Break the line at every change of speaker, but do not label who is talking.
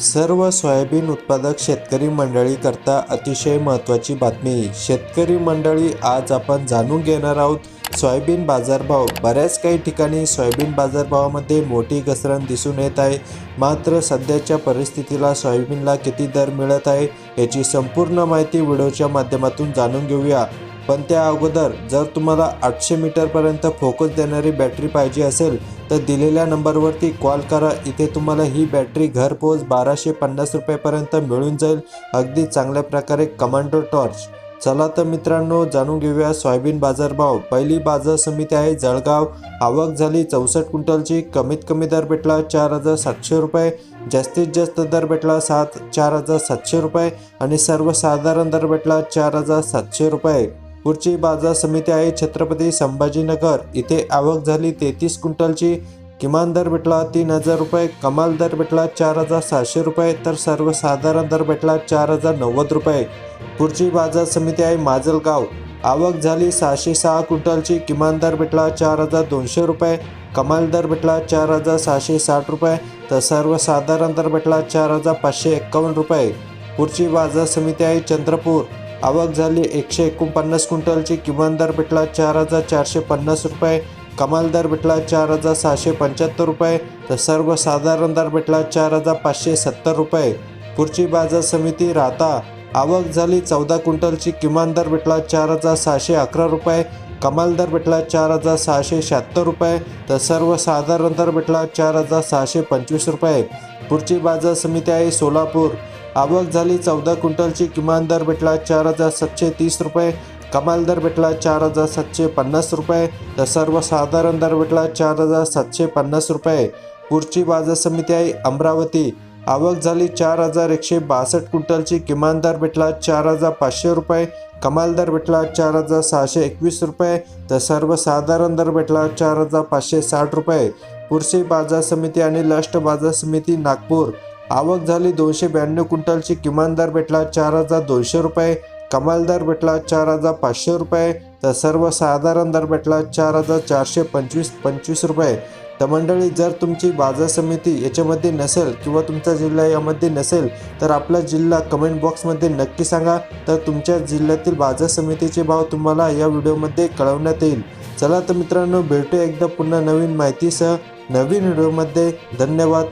सर्व सोयाबीन उत्पादक शेतकरी मंडळी करता अतिशय महत्त्वाची बातमी. शेतकरी मंडळी आज आपण जाणून घेणार आहोत सोयाबीन बाजारभाव. बऱ्याच काही ठिकाणी सोयाबीन बाजारभावामध्ये मोठी घसरण दिसून येत आहे. मात्र सध्याच्या परिस्थितीला सोयाबीनला किती दर मिळत आहे याची संपूर्ण माहिती व्हिडिओच्या माध्यमातून जाणून घेऊया. पण त्या अगोदर जर तुम्हाला आठशे मीटरपर्यंत फोकस देणारी बॅटरी पाहिजे असेल तर दिलेल्या नंबरवरती कॉल करा. इथे तुम्हाला ही बॅटरी घरपोच बाराशे पन्नास रुपयापर्यंत मिळून जाईल. अगदी चांगल्या प्रकारे कमांडो टॉर्च. चला तर मित्रांनो जाणून घेऊया सोयाबीन बाजारभाव. पहिली बाजार समिती आहे जळगाव. आवक झाली चौसष्ट क्विंटलची. कमीत कमी दर भेटला चार हजार सातशे रुपये. जास्तीत जास्त दर भेटला सात चार हजार सातशे रुपये. आणि सर्वसाधारण दर भेटला चार हजार सातशे रुपये. पुढची बाजार समिती आहे छत्रपती संभाजीनगर. इथे आवक झाली तेहतीस क्विंटलची. किमान दर भेटला तीन हजार रुपये कमाल दर भेटला चार हजार सहाशे रुपये तर सर्वसाधारण दर भेटला चार हजार नव्वद रुपये. पुढची बाजार समिती आहे माजलगाव. आवक झाली सहाशे सहा क्विंटलची किमान दर भेटला चार हजार दोनशे रुपये कमाल दर भेटला चार हजार सहाशे साठ रुपये तर सर्वसाधारण दर भेटला चार हजार पाचशे एक्कावन्न रुपये. पुढची बाजार समिती आहे चंद्रपूर. आवक झाली. एकशे एकोणपन्नास क्विंटलची किमान दर भेटला चार हजार चारशे पन्नास रुपये. कमाल दर भेटला चार हजार सहाशे पंच्याहत्तर रुपये. तर सर्वसाधारण दर भेटला चार हजार पाचशे सत्तर रुपये. पुढची बाजार समिती राहता. आवक झाली चौदा क्विंटलची किमान दर भेटला चार हजार सहाशे अकरा रुपये. कमाल दर भेटला चार हजार सहाशे शहात्तर रुपये. तर सर्वसाधारण दर भेटला चार हजार सहाशे पंचवीस रुपये. पुढची बाजार समिती आहे सोलापूर. आवक झाली. चौदा क्विंटलची किमान दर भेटला चार हजार सातशे तीस रुपये. कमाल दर भेटला चार हजार सातशे पन्नास रुपये. तर सर्वसाधारण दर भेटला चार हजार सातशे पन्नास रुपये. पुढची बाजार समिती आहे अमरावती. आवक झाली चार हजार एकशे बासष्ट क्विंटलची किमान दर भेटला चार हजार पाचशे रुपये. कमाल दर भेटला चार हजार सहाशे एकवीस रुपये. तर सर्वसाधारण दर भेटला चार हजार पाचशे साठ रुपये. पुढची बाजार समिती आणि लास्ट बाजार समिती नागपूर. आवक झाली दोनशे ब्याण्णव क्विंटलची किमान दर भेटला चार हजार दोनशे रुपये. कमाल दर भेटला चार हजार पाचशे रुपये. तर सर्वसाधारण दर भेटला चार हजार चारशे पंचवीस पंचवीस रुपये. तर मंडळी जर तुमची बाजार समिती याच्यामध्ये नसेल किंवा तुमचा जिल्हा यामध्ये नसेल तर आपला जिल्हा कमेंट बॉक्समध्ये नक्की सांगा. तर तुमच्या जिल्ह्यातील बाजार समितीचे भाव तुम्हाला या व्हिडिओमध्ये कळवण्यात येईल. चला तर मित्रांनो भेटू एकदा पुन्हा नवीन माहितीसह. नवीन व्हिडिओमध्ये. धन्यवाद.